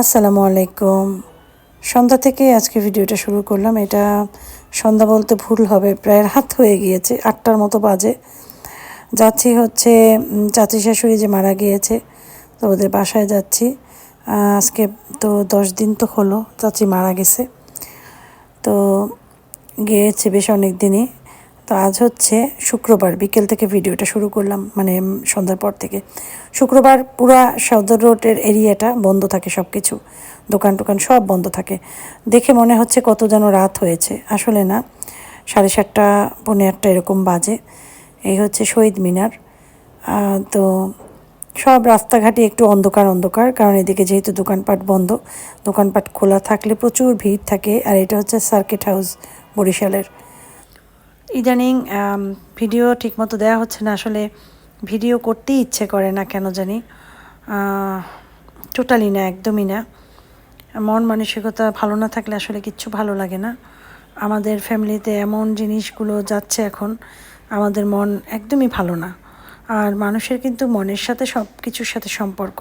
আসসালামু আলাইকুম। সন্ধ্যা থেকে আজকে ভিডিওটা শুরু করলাম। এটা সন্ধ্যা বলতে ভুল হবে প্রায় রাত হয়ে গিয়েছে আটটার মতো বাজে। যাচ্ছি হচ্ছে চাচি শাশুড়ি যে মারা গিয়েছে তো ওদের বাসায় যাচ্ছি। আজকে তো দশ দিন তো হলো চাচি মারা গেছে। তো গিয়েছে বেশ অনেক দিনই তো আজ হচ্ছে শুক্রবার, বিকেল থেকে ভিডিওটা শুরু করলাম মানে সন্ধ্যার পর থেকে। শুক্রবার পুরা সদর রোডের এরিয়াটা বন্ধ থাকে সব কিছু দোকান টোকান সব বন্ধ থাকে। দেখে মনে হচ্ছে কত যেন রাত হয়েছে। আসলে না, সাড়ে সাতটা, পৌনে আটটা এরকম বাজে। এই হচ্ছে শহীদ মিনার। তো সব রাস্তাঘাটে একটু অন্ধকার অন্ধকার। কারণ এদিকে যেহেতু দোকানপাট বন্ধ, দোকানপাট খোলা থাকলে প্রচুর ভিড় থাকে। আর এটা হচ্ছে সার্কিট হাউস বরিশালের। ইদানিং ভিডিও ঠিকমতো দেওয়া হচ্ছে না। আসলে ভিডিও করতেই ইচ্ছে করে না কেন জানি। টোটালি না, একদমই না। মন মানসিকতা ভালো না থাকলে আসলে কিচ্ছু ভালো লাগে না। আমাদের ফ্যামিলিতে এমন জিনিসগুলো যাচ্ছে এখন, আমাদের মন একদমই ভালো না। আর মানুষের কিন্তু মনের সাথে সব কিছুর সাথে সম্পর্ক।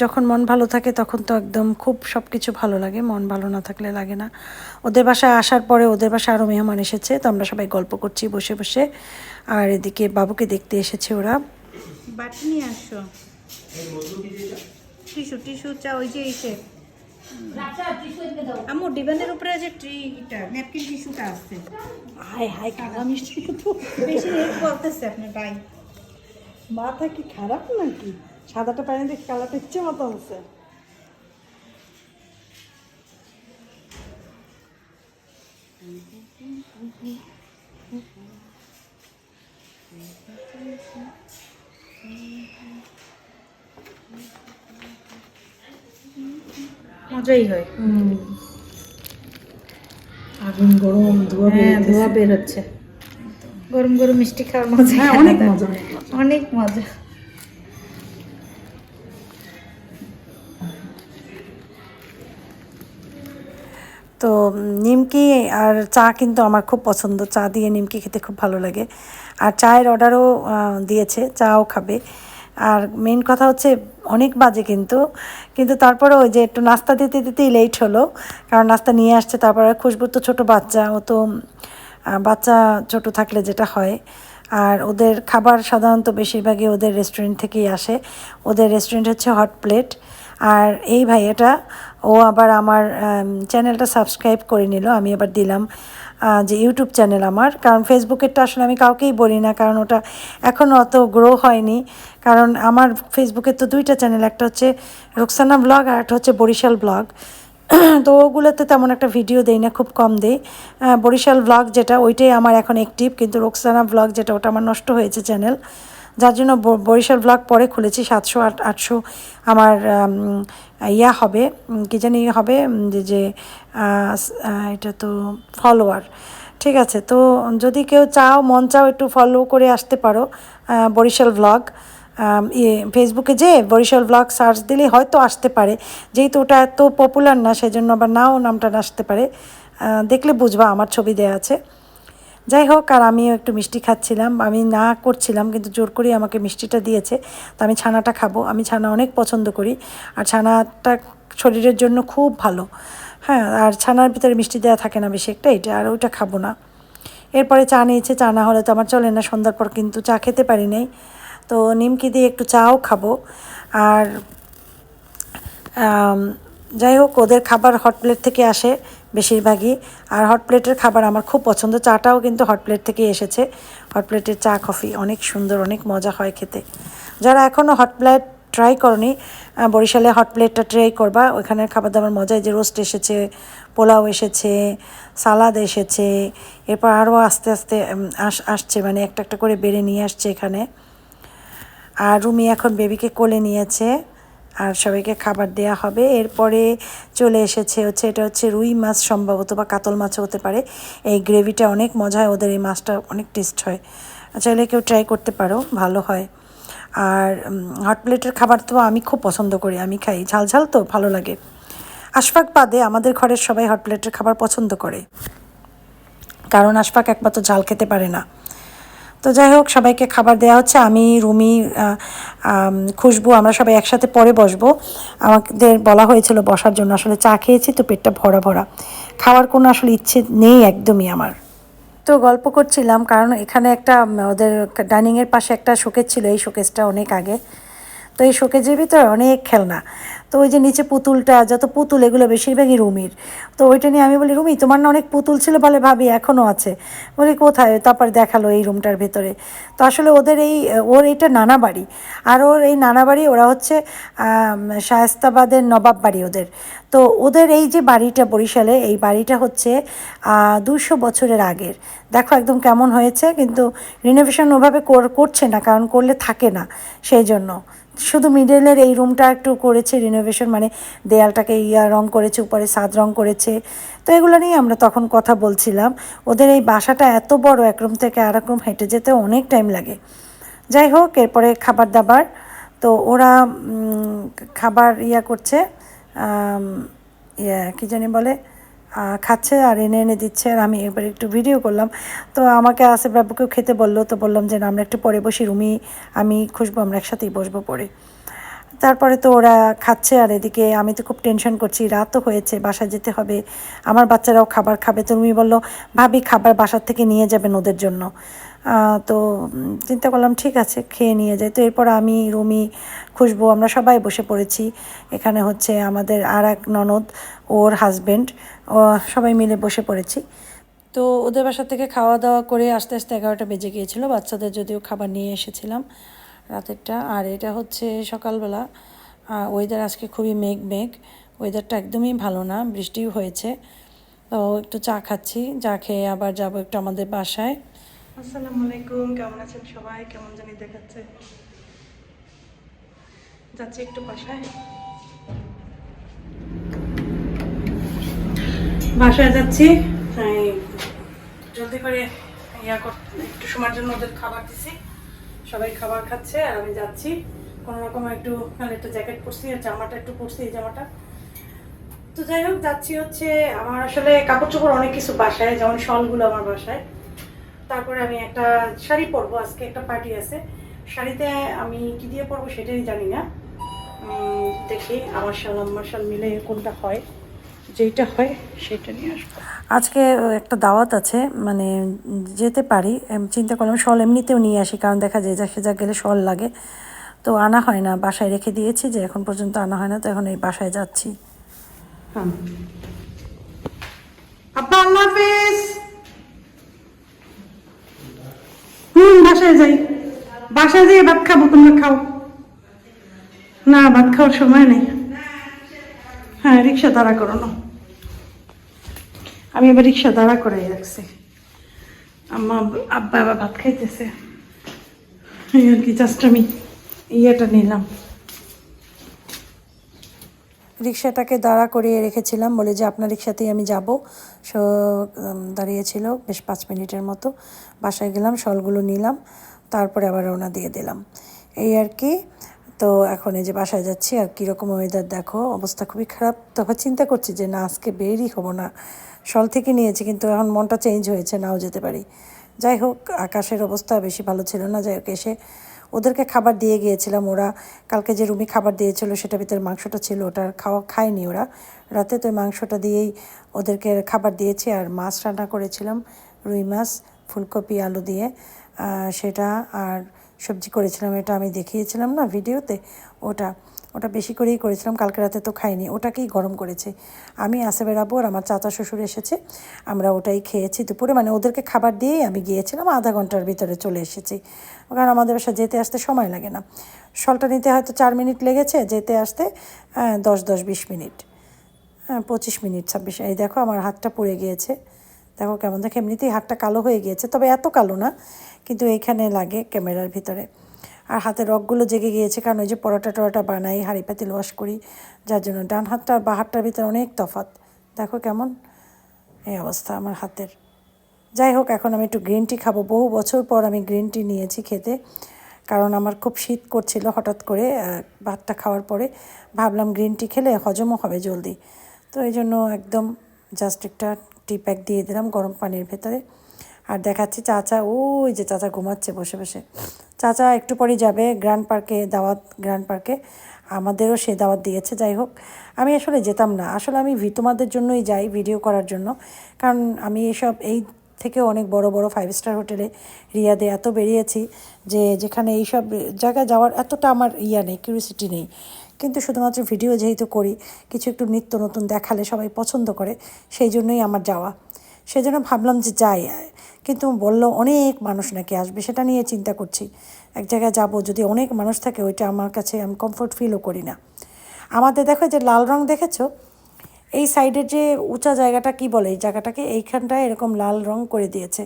যখন মন ভালো থাকে তখন তো একদম খুব সব কিছু ভালো লাগে মন ভালো না থাকলে লাগে না। ওদের বাসায় আসার পরে ওদের বাসায় আরও মেহমান এসেছে তো আমরা সবাই গল্প করছি বসে বসে। আর এদিকে বাবুকে দেখতে এসেছে ওরা। বাটি নিয়ে আসো। টিস্যু টিস্যু চা ওই যে ইসে আমু ডিবানের উপরে যে ট্রিটা ন্যাপকিন টিস্যুটা আছে। হাই হাই কাকা মিষ্টি তো। বেশি রেট বলতেছে আপনার ভাই মাথা কি খারাপ নাকি? সাদাটা পানি দেখে কালারটা ইচ্ছে মতো হচ্ছে। মজাই হয়। আগুন গরম ধোয়া হ্যাঁ ধোয়া বের হচ্ছে গরম গরম মিষ্টি খাওয়ার মজা হ্যাঁ অনেক মজা। অনেক মজা। তো নিমকি আর চা কিন্তু আমার খুব পছন্দ। চা দিয়ে নিমকি খেতে খুব ভালো লাগে। আর চায়ের অর্ডারও দিয়েছে চাও খাবে। আর মেন কথা হচ্ছে অনেক বাজে কিন্তু। কিন্তু তারপরে ওই যে একটু নাস্তা দিতে দিতেই লেট হলো। কারণ নাস্তা নিয়ে আসছে তারপরে খুশবুর তো ছোটো বাচ্চা ও তো বাচ্চা ছোট থাকলে যেটা হয়, আর ওদের খাবার সাধারণত বেশিরভাগই ওদের রেস্টুরেন্ট থেকেই আসে। ওদের রেস্টুরেন্ট হচ্ছে হট প্লেট আর এই ভাইয়াটা, ও আবার আমার চ্যানেলটা সাবস্ক্রাইব করে নিল। আমি আবার দিলাম যে ইউটিউব চ্যানেল আমার। কারণ ফেসবুকেরটা আসলে আমি কাউকেই বলি না, কারণ ওটা এখনও অত গ্রো হয়নি। কারণ আমার ফেসবুকের তো দুইটা চ্যানেল একটা হচ্ছে রোকসানা ব্লগ আর একটা হচ্ছে বরিশাল ব্লগ তো ওগুলোতে তেমন একটা ভিডিও দেই না, খুব কম দেই। বরিশাল ব্লগ যেটা, ওইটাই আমার এখন অ্যাক্টিভ কিন্তু রোকসানা ব্লগ যেটা, ওটা আমার নষ্ট হয়েছে চ্যানেল যার জন্য বরিশাল ব্লগ পরে খুলেছি, সাতশো আট, আটশো আমার ইয়া হবে কি জানি হবে যে এটা তো ফলোয়ার ঠিক আছে, তো যদি কেউ চাও, মন চাও একটু ফলো করে আসতে পারো বরিশাল ব্লগ ফেসবুকে যে বরিশাল ব্লগ সার্চ দিলে হয়তো আসতে পারে। যেহেতু ওটা এত পপুলার না, সেজন্য আবার নাও নামটা আসতে পারে। দেখলে বুঝবা আমার ছবি দেওয়া আছে। যাই হোক, আর আমিও একটু মিষ্টি খাচ্ছিলাম। আমি না করছিলাম, কিন্তু জোর করে আমাকে মিষ্টিটা দিয়েছে। তো আমি ছানাটা খাব। আমি ছানা অনেক পছন্দ করি। আর ছানাটা শরীরের জন্য খুব ভালো। হ্যাঁ আর ছানার ভিতরে মিষ্টি দেওয়া থাকে না বেশি একটা, এটা আর ওইটা খাব না। এরপরে চা নিয়েছে, চা না হলে তো আমার চলে না। সন্ধ্যার পর কিন্তু চা খেতে পারি নাই। তো নিমকি দিয়ে একটু চাও খাব। আর যাই হোক, ওদের খাবার হট প্লেট থেকে আসে বেশিরভাগই। আর হট প্লেটের খাবার আমার খুব পছন্দ। চাটাও কিন্তু হট প্লেট থেকে এসেছে। হট প্লেটের চা কফি অনেক সুন্দর, অনেক মজা হয় খেতে। যারা এখনও হট প্লেট ট্রাই করনি বরিশালে হট প্লেটটা ট্রাই করবা। ওইখানের খাবার দাবার মজায় যে রোস্ট এসেছে, পোলাও এসেছে সালাদ এসেছে, এরপর আরও আস্তে আস্তে আস, আসছে। মানে একটা একটা করে বেড়ে নিয়ে আসছে এখানে। আর রুমি এখন বেবিকে কোলে নিয়েছে আর সবাইকে খাবার দেয়া হবে। এরপরে চলে এসেছে হচ্ছে, এটা হচ্ছে রুই মাছ সম্ভবত বা কাতল মাছও হতে পারে। এই গ্রেভিটা অনেক মজা হয় ওদের এই মাছটা অনেক টেস্ট হয়। চাইলে কেউ ট্রাই করতে পারো, ভালো হয়। আর হট প্লেটের খাবার তো আমি খুব পছন্দ করি, আমি খাই। ঝাল ঝাল তো, ভালো লাগে। আশফাক বাদে আমাদের ঘরের সবাই হট প্লেটের খাবার পছন্দ করে। কারণ আশফাক একমাত্র ঝাল খেতে পারে না। তো যাই হোক, সবাইকে খাবার দেওয়া হচ্ছে। আমি, রুমি খুশবু, আমরা সবাই একসাথে পরে বসবো। আমাদের বলা হয়েছিল বসার জন্য। আসলে চা খেয়েছি তো পেটটা ভরা ভরা। খাওয়ার কোনো আসলে ইচ্ছে নেই একদমই আমার। তো গল্প করছিলাম, কারণ এখানে একটা ওদের ডাইনিংয়ের পাশে একটা শোকেজ ছিল। এই শোকেজটা অনেক আগে। তো এই শোকেজের ভিতরে অনেক খেলনা। তো ওই যে নিচে পুতুলটা, যত পুতুল, এগুলো বেশিরভাগই রুমির। তো ওইটা নিয়ে আমি বলি, রুমি, তোমার না অনেক পুতুল ছিল বলে ভাবি এখনও আছে। বলি, কোথায়? তারপর দেখাল এই রুমটার ভেতরে। তো আসলে ওদের এই, ওর এইটা নানা বাড়ি। আর ওর এই নানা বাড়ি, ওরা হচ্ছে শায়েস্তাবাদের নবাব বাড়ি ওদের। তো ওদের এই যে বাড়িটা বরিশালে, এই বাড়িটা হচ্ছে দুশো বছরের আগের। দেখো একদম কেমন হয়েছে, কিন্তু রিনোভেশন ওভাবে কর- করছে না, কারণ করলে থাকে না, সেই জন্য। শুধু মিডলের এই রুমটা একটু করেছে রিনোভেশন মানে দেয়ালটাকে ইয়া রং করেছে, উপরে সাদ রং করেছে। তো এগুলো নিয়ে আমরা তখন কথা বলছিলাম। ওদের এই বাসাটা এত বড়, এক রুম থেকে আর এক রুম হেঁটে যেতে অনেক টাইম লাগে। যাই হোক, এরপরে খাবার দাবার। তো ওরা খাবার ইয়া করছে ইয়া, কী জানি বলে? খাচ্ছে আর এনে এনে দিচ্ছে আর আমি এবার একটু ভিডিও করলাম। তো আমাকে আসে বাবুকেও খেতে বলল, তো বললাম যে, না, আমরা একটু পরে বসি, রুমি, আমি খুশবো, আমরা একসাথেই বসবো পরে। তারপরে তো ওরা খাচ্ছে আর এদিকে আমি তো খুব টেনশন করছি, রাতও হয়েছে, বাসায় যেতে হবে, আমার বাচ্চারাও খাবার খাবে। তো রুমি বলল, ভাবি, খাবার বাসার থেকে নিয়ে যাবেন ওদের জন্য। তো চিন্তা করলাম ঠিক আছে, খেয়ে নিয়ে যাই। তো এরপর আমি, রুমি, খুশবু, আমরা সবাই বসে পড়েছি। এখানে হচ্ছে আমাদের আর এক ননদ, ওর হাজবেন্ড ও, সবাই মিলে বসে পড়েছি। তো ওদের বাসা থেকে খাওয়া দাওয়া করে আস্তে আস্তে এগারোটা বেজে গিয়েছিল, বাচ্চাদের যদিও খাবার নিয়ে এসেছিলাম রাতেরটা। আর এটা হচ্ছে সকালবেলা ওয়েদার আজকে খুবই মেঘ মেঘ ওয়েদারটা একদমই ভালো না, বৃষ্টিও হয়েছে। তো একটু চা খাচ্ছি, চা খেয়ে আবার যাব একটু আমাদের বাসায়। আসসালামু আলাইকুম, কেমন আছেন সবাই? কেমন জানি দেখাচ্ছে। যাচ্ছি একটু বাসায়। বাসায় যাচ্ছি। জলদি করে ইয়া কর- একটু সময়ের জন্য ওদের খাবার দিছি। সবাই খাবার খাচ্ছে আর আমি যাচ্ছি। কোনো রকম একটু একটা জ্যাকেট পরছি আর জামাটা একটু পরছি, এই জামাটা। তো যাই হোক, যাচ্ছি হচ্ছে আমার আসলে কাপড় চোপড় অনেক কিছু বাসায়, যেমন শলগুলো আমার বাসায়। তারপরে আমি একটা শাড়ি পরবো আজকে একটা পার্টি আছে। শাড়িতে আমি কি দিয়ে পরবো সেটাই জানি না। দেখি আমার শাল আমার শাল মিলে কোনটা হয় যেইটা হয় সেটা নিয়ে আসব। আজকে একটা দাওয়াত আছে মানে যেতে পারি চিন্তা করলাম শল এমনিতেও নিয়ে আসি কারণ দেখা যায় যা যা গেলে শল লাগে। তো আনা হয় না বাসায় রেখে দিয়েছি যে এখন পর্যন্ত আনা হয় না তো এখন এই বাসায় যাচ্ছি। হ্যাঁ আল্লাহ হাফেজ! হুম, বাসায় যাই। বাসায় যাই ভাত খাব, তোমরা খাও। না, ভাত খাওয়ার সময় নেই। হ্যাঁ রিক্সা দাঁড়া না। আমি এবার রিক্সা দাঁড়া করে রাখছি। আম্মা, আব্বা আবার ভাত খাইতেছে। আর কি জাস্ট আমি ইয়েটা নিলাম। রিক্সাটাকে দাঁড়া করিয়ে রেখেছিলাম, বলে যে আপনার রিক্সাতেই আমি যাব। সো দাঁড়িয়েছিল বেশ পাঁচ মিনিটের মতো। বাসায় গেলাম, শলগুলো নিলাম, তারপরে আবার রওনা দিয়ে দিলাম। এই আর কি। তো এখন এই যে বাসায় যাচ্ছি, আর কীরকম ওয়েদার দেখো, অবস্থা খুবই খারাপ। তখন চিন্তা করছি যে না, আজকে বেরই হব না। শল থেকে নিয়েছি, কিন্তু এখন মনটা চেঞ্জ হয়েছে, নাও যেতে পারি। যাই হোক, আকাশের অবস্থা বেশি ভালো ছিল না, যাই হোক, এসে ওদেরকে খাবার দিয়ে গিয়েছিলাম ওরা। কালকে যে রুমি খাবার দিয়েছিল সেটা ভিতরে মাংসটা ছিল, ওটা খাওয়া খায়নি ওরা। রাতে তো মাংসটা দিয়েই ওদেরকে খাবার দিয়েছি আর মাছ রান্না করেছিলাম, রুই মাছ, ফুলকপি, আলু দিয়ে। সেটা আর সবজি করেছিলাম, এটা আমি দেখিয়েছিলাম না ভিডিওতে, ওটা ওটা বেশি করেই করেছিলাম, কালকে রাতে তো খাইনি, ওটাকেই গরম করেছি। আমি আসেবের আব্বু আর আমার চাচা শ্বশুর এসেছে, আমরা ওটাই খেয়েছি দুপুরে মানে ওদেরকে খাবার দিয়েই আমি গিয়েছিলাম, আধা ঘণ্টার ভিতরে চলে এসেছি। কারণ আমাদের বাসা যেতে আসতে সময় লাগে না। সলটা নিতে হয়তো চার মিনিট লেগেছে, যেতে আসতে দশ দশ, বিশ মিনিট হ্যাঁ পঁচিশ মিনিট, ছাব্বিশ, এই দেখো আমার হাতটা পুড়ে গিয়েছে। দেখো কেমন দেখো এমনিতেই হাতটা কালো হয়ে গিয়েছে, তবে এত কালো না, কিন্তু এইখানে লাগে ক্যামেরার ভিতরে। আর হাতের রগগুলো জেগে গিয়েছে, কারণ ওই যে পরোটা টরোটা বানাই, হাঁড়ি পাতিল ওয়াশ করি, যার জন্য ডান হাতটা আর বা হাতটার ভিতরে অনেক তফাৎ। দেখো কেমন? এই অবস্থা আমার হাতের। যাই হোক, এখন আমি একটু গ্রিন টি খাব। বহু বছর পর আমি গ্রিন টি নিয়েছি খেতে, কারণ আমার খুব শীত করছিল হঠাৎ করে ভাতটা খাওয়ার পরে। ভাবলাম গ্রিন টি খেলে হজমও হবে জলদি। তো এই জন্য একদম জাস্ট একটা টি প্যাক দিয়ে দিলাম গরম পানির ভেতরে। আর দেখাচ্ছি চাচা, ওই যে চাচা ঘুমাচ্ছে বসে বসে। চাচা, একটু পরে যাবে গ্র্যান্ড পার্কে, দাওয়াত, গ্র্যান্ড পার্কে। আমাদেরও সে দাওয়াত দিয়েছে, যাই হোক। আমি আসলে যেতাম না। আসলে আমি তোমাদের জন্যই যাই ভিডিও করার জন্য। কারণ আমি এসব, এই থেকে অনেক বড় বড় ফাইভ স্টার হোটেলে, রিয়াদে এত বেরিয়েছি যে যেখানে এইসব জায়গায় যাওয়ার এতটা আমার ইয়া নেই কিউরিসিটি নেই। কিন্তু শুধুমাত্র ভিডিও যেহেতু করি, কিছু একটু নিত্য নতুন দেখালে সবাই পছন্দ করে, সেই জন্যই আমার যাওয়া। সেজন্য ভাবলাম যে যাই, কিন্তু বলল অনেক মানুষ নাকি আসবে, সেটা নিয়ে চিন্তা করছি। এক জায়গায় যাব, যদি অনেক মানুষ থাকে, ওইটা আমার কাছে আমি কমফোর্ট ফিলও করি না। আমাদের দেখো যে লাল রং দেখেছ, এই সাইডের যে উঁচা জায়গাটা কি বলে, এই জায়গাটাকে এইখানটায় এরকম লাল রং করে দিয়েছে।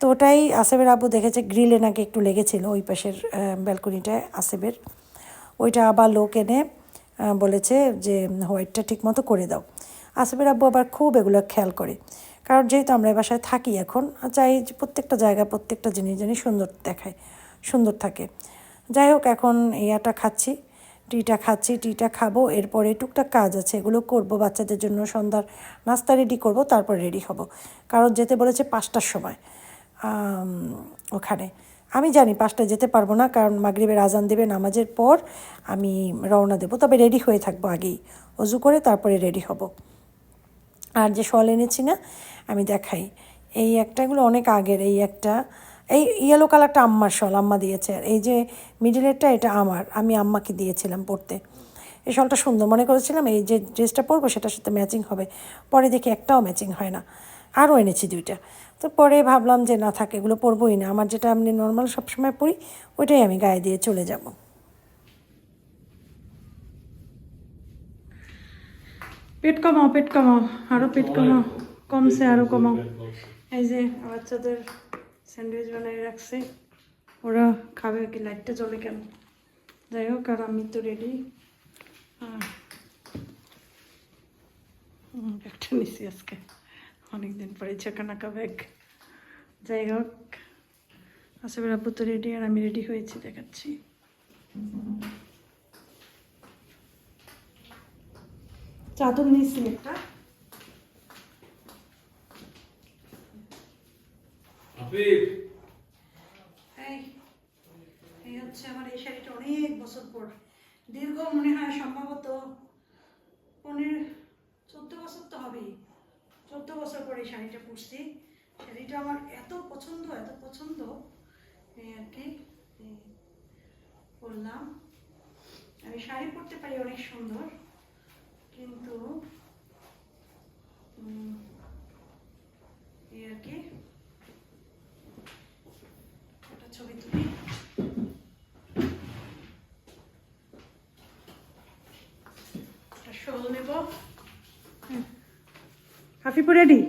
তো ওটাই আসেবের আব্বু দেখেছে, গ্রিলে নাকি একটু লেগেছিল, ওই পাশের ব্যালকনিটায় আসেবের ওইটা আবার লোক এনে বলেছে যে, হোয়াইটটা ঠিক মতো করে দাও। আসেবের আব্বু আবার খুব এগুলো খেয়াল করে। কারণ যেহেতু আমরা এই বাসায় থাকি এখন চাই যে প্রত্যেকটা জায়গা, প্রত্যেকটা জিনিস জানি সুন্দর দেখায়, সুন্দর থাকে। যাই হোক, এখন ইয়াটা খাচ্ছি, টিটা খাচ্ছি, টিটা খাব, এরপরে টুকটাক কাজ আছে, এগুলো করব, বাচ্চাদের জন্য সন্ধ্যার নাস্তা রেডি করব, তারপর রেডি হব। কারণ যেতে বলেছে পাঁচটার সময় ওখানে। আমি জানি পাঁচটায় যেতে পারব না, কারণ মাগরিবের আজান দেবে নামাজের পর আমি রওনা দেবো। তবে রেডি হয়ে থাকব আগেই। অজু করে তারপরে রেডি হব। আর যে শল এনেছি না, আমি দেখাই। এই একটাগুলো অনেক আগের, এই একটা, এই ইয়েলো কালারটা আম্মার শল, আম্মা দিয়েছে। আর এই যে মিডিলেরটা এটা আমার। আমি আম্মাকে দিয়েছিলাম পড়তে। এই শলটা সুন্দর। মনে করেছিলাম এই যে ড্রেসটা পরবো, সেটার সাথে ম্যাচিং হবে। পরে দেখি একটাও ম্যাচিং হয় না। আরও এনেছি দুইটা। তো পরে ভাবলাম যে না থাকে এগুলো পরবোই না। আমার যেটা আমি নর্মাল সবসময় পরি ওইটাই আমি গায়ে দিয়ে চলে যাব। পেট কমাও পেট কমাও। আরও পেট কমাও কমছে আরও কমাও। এই যে বাচ্চাদের স্যান্ডউইচ বানিয়ে রাখছে। ওরা খাবে কি লাইটটা জ্বলে কেন? যাই হোক আর আমি তো রেডি ব্যাগটা নিছি আজকে। অনেকদিন পরে ঝাঁকানাকা ব্যাগ যাই হোক আসলে আব্বু তো রেডি আর আমি রেডি হয়েছি, দেখাচ্ছি। চাদর নিয়েছি একটা এই এই হচ্ছে আমার এই শাড়িটা অনেক বছর পর দীর্ঘ মনে হয় সম্ভবত পনেরো চোদ্দ বছর তো হবেই চোদ্দ বছর পর এই শাড়িটা পরছি শাড়িটা আমার এত পছন্দ এত পছন্দ এই আর কি এই পরলাম আমি শাড়ি পরতে পারি অনেক সুন্দর কিন্তু এই আর কি একটা ছবি তুলি। একটা শোল নেব। হাফিপু রেডি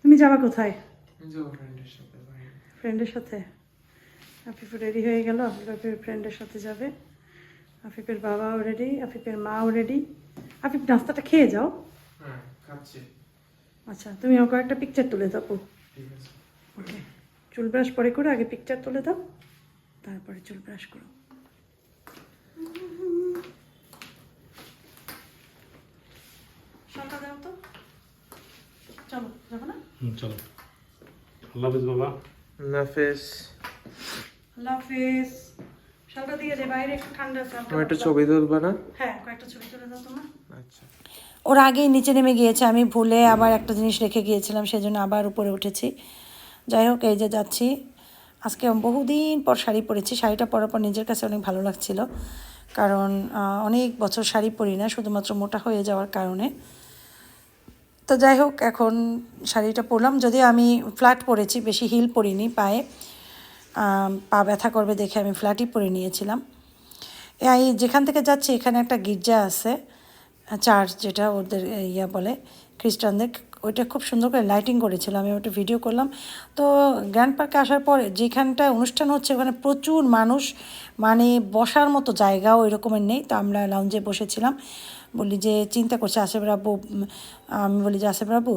তুমি যাবা কোথায়? ফ্রেন্ডের সাথে আফিফু রেডি হয়ে গেল? আফিফের ফ্রেন্ডের সাথে যাবে? আফিফের বাবাও রেডি আফিফের মাও রেডি আফিফ নাস্তাটা খেয়ে যাও। হ্যাঁ আচ্ছা তুমি আমাকে একটা পিকচার তুলে দাও ঠিক আছে। ওকে চুল ব্রাশ পরে করে আগে পিকচার তুলে দাও তারপরে চুল ব্রাশ করো। শালটা দাও তো। চলো যাব না? চলো। আল্লাহ হাফিজ বাবা। আল্লাহ হাফিজ। শালটা দিয়ে দে বাইরে একটু ঠান্ডা আছে একটা ছবি তুলবা না? হ্যাঁ কয়েকটা ছবি তুলে দাও তোমার। আচ্ছা। ওরা আগেই নিচে নেমে গিয়েছে আমি ভুলে আবার একটা জিনিস রেখে গিয়েছিলাম সেজন্য আবার উপরে উঠেছি। যাই হোক এই যে যাচ্ছি। আজকে বহুদিন পর শাড়ি পরেছি শাড়িটা পরার পর নিজের কাছে অনেক ভালো লাগছিল। কারণ অনেক বছর শাড়ি পরি না শুধুমাত্র মোটা হয়ে যাওয়ার কারণে। তো যাই হোক এখন শাড়িটা পরলাম। যদিও আমি ফ্ল্যাট পরেছি বেশি হিল পরিনি পায়ে। পা ব্যথা করবে দেখে আমি ফ্ল্যাটই পরে নিয়েছিলাম। এই যেখান থেকে যাচ্ছি, এখানে একটা গির্জা আছে, চার্চ যেটা ওদের ইয়া বলে, খ্রিস্টানদের। ওইটা খুব সুন্দর করে লাইটিং করেছিল, আমি ওটা ভিডিও করলাম। তো গ্র্যান্ড পার্কে আসার পর যেখানটায় অনুষ্ঠান হচ্ছে, ওখানে প্রচুর মানুষ মানে বসার মতো জায়গাও ওই রকমের নেই। তো আমরা লাউঞ্জে বসেছিলাম। বলি যে, চিন্তা করছে আসেফ বাবু আমি বলি যে আসেফ রাব্বু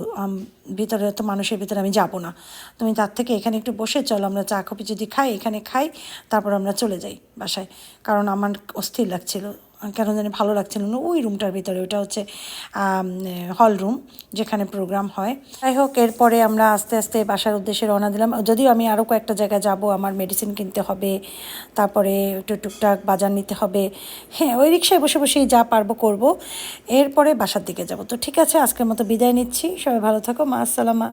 ভিতরে তো মানুষের ভিতরে আমি যাব না। তুমি তার থেকে এখানে একটু বসে চলো, আমরা চা কফি যদি খাই, এখানে খাই, তারপর আমরা চলে যাই বাসায়। কারণ আমার অস্থির লাগছিল। কেন জানি ভালো লাগছিল না ওই রুমটার ভিতরে। ওটা হচ্ছে হল রুম যেখানে প্রোগ্রাম হয়। যাই হোক, এরপরে আমরা আস্তে আস্তে বাসার উদ্দেশ্যে রওনা দিলাম। যদিও আমি আরও কয়েকটা জায়গায় যাব, আমার মেডিসিন কিনতে হবে, তারপরে একটু টুকটাক বাজার নিতে হবে। হ্যাঁ ওই রিক্সায় বসে বসেই যা পারব করব। এরপরে বাসার দিকে যাব। তো ঠিক আছে, আজকের মতো বিদায় নিচ্ছি। সবাই ভালো থাকো, মা, আসসালামা